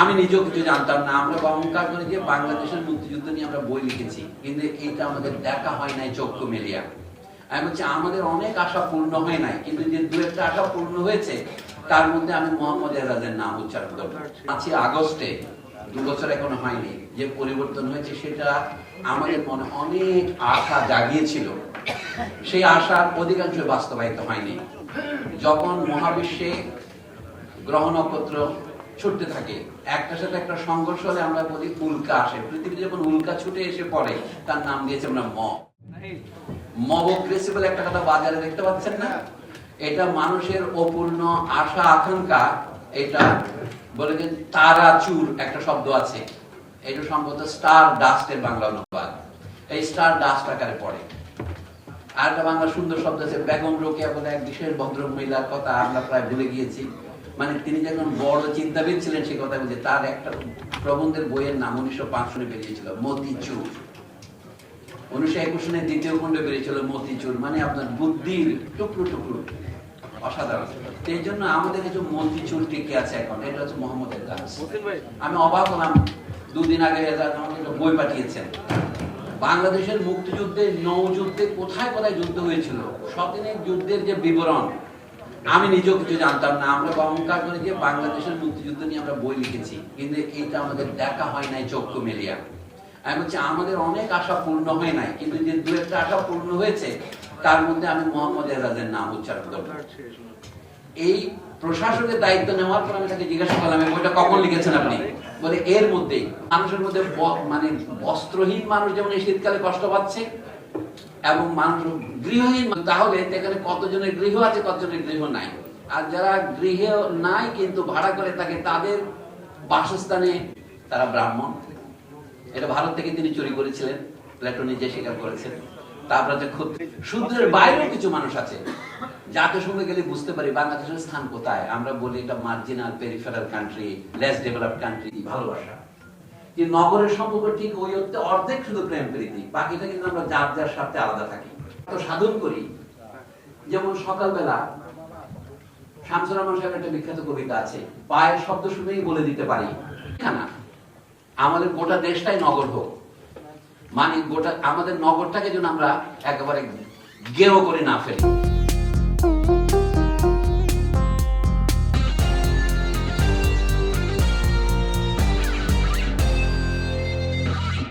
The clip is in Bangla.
আমি নিজেও কিছু জানতাম না। আমরা অহংকার করে যে বাংলাদেশের মুক্তিযুদ্ধ নিয়ে আমরা বই লিখেছি, কিন্তু এটা আমাদের দেখা হয় নাই চক্ষু মেলিয়া। আমি বলছি, আমাদের অনেক আশা পূর্ণ হয় নাই, কিন্তু যে দু একটা আশা পূর্ণ হয়েছে, তার মধ্যে আমি মোহাম্মদ এরাজের নাম উচ্চারণ করব। পাঁচই আগস্টে, দু বছর এখনও হয়নি, যে পরিবর্তন হয়েছে সেটা আমাদের মনে অনেক আশা জাগিয়েছিল। সেই আশার অধিকাংশ বাস্তবায়িত হয়নি। যখন মহাবিশ্বে গ্রহ নক্ষত্র ছুটতে থাকে। একটার সাথে একটা সংঘর্ষ হলে আমরা বলি উল্কা আসে। পৃথিবীতে যখন উল্কা ছুটে এসে পড়ে, তার নাম দিয়েছে আমরা ম। একটা কথা বাজারে দেখতে পাচ্ছেন না? এটা মানুষের অপূর্ণ আশা, আকাঙ্ক্ষা। এটা বলে যে একটা শব্দ আছে। এটা সম্ভবত স্টার ডাস্টের বাংলা অনুবাদ। এই স্টার ডাস্ট আকারে পড়ে। আর একটা বাংলা সুন্দর শব্দ আছে, বেগম রোকেয়া বলে এক বিশেষ ভদ্র মহিলার কথা আমরা প্রায় ভুলে গিয়েছি। মানে তিনি যখন বড় চিন্তাবিদ ছিলেন সে কথা বলছে তার একটা প্রবন্ধের বইয়ের নাম উনিশশো পাঁচ সনে বেরিয়েছিল মতিচুর। উনিশশো একুশ সনের দ্বিতীয় খণ্ডে বেরিয়েছিল মতিচুর মানে আপনার বুদ্ধির টুকরো টুকরো অসাধারণ। এই জন্য আমাদের কিছু মতিচুর টিকে আছে এখন এটা হচ্ছে মোহাম্মদের কাজ। আমি অবাক হলাম দুদিন আগে আমাকে একটা বই পাঠিয়েছেন। বাংলাদেশের মুক্তিযুদ্ধে নৌযুদ্ধে কোথায় কোথায় যুদ্ধ হয়েছিল সদিনের যুদ্ধের যে বিবরণ আমি নিজেও কিছু জানতাম না। আমরা অহংকার করে যে বাংলাদেশের মুক্তিযুদ্ধ নিয়ে আমরা বই লিখেছি। কিন্তু এটা আমাদের দেখা হয় নাই চক্ষু মেলিয়া। আমি বলছি, আমাদের অনেক আশা পূর্ণ হয় নাই, কিন্তু যে দু একটা আশা পূর্ণ হয়েছে, তার মধ্যে আমি মোহাম্মদ এরাজের নাম উচ্চারণ করব। এই প্রশাসকের দায়িত্ব নেওয়ার পর আমি তাকে জিজ্ঞাসা করলাম বইটা কখন লিখেছেন আপনি? বলে, এর মধ্যেই। মানুষের মধ্যে মানে বস্ত্রহীন মানুষ যেমন এই শীতকালে কষ্ট পাচ্ছে এবং মানুষ গৃহহীন, তাহলে এখানে কতজনের গৃহ আছে, কতজনের গৃহ নাই। আর যারা গৃহে নাই কিন্তু ভাড়া করে থাকে, তাদের বাসস্থানে তারা ব্রাহ্মণ। এটা ভারত থেকে তিনি চুরি করেছিলেন প্লেটো নিজে স্বীকার করেছেন। তারপরে যে ক্ষুদ্র, শূদ্রের বাইরেও কিছু মানুষ আছে। যাকে সঙ্গে গেলে বুঝতে পারি বাংলাদেশের স্থান কোথায়। আমরা বলি এটা marginal peripheral country less developed country ভালোবাসা। যে নগরের সম্পর্ক ঠিক ওই অর্থে অর্ধেক শুধু প্রেম প্রীতি, বাকিটা কিন্তু আমরা যার যার সাথে আলাদা থাকি। তো সাধন করি। যেমন সকালবেলা শামসুর রহমান সাহেবের একটা বিখ্যাত কবিতা আছে, পায়ের শব্দ শুনেই বলে দিতে পারি। না আমাদের গোটা দেশটাই নগর হোক। মানে গোটা আমাদের নগরটাকে যেন আমরা একেবারে গেও করে না ফেলি।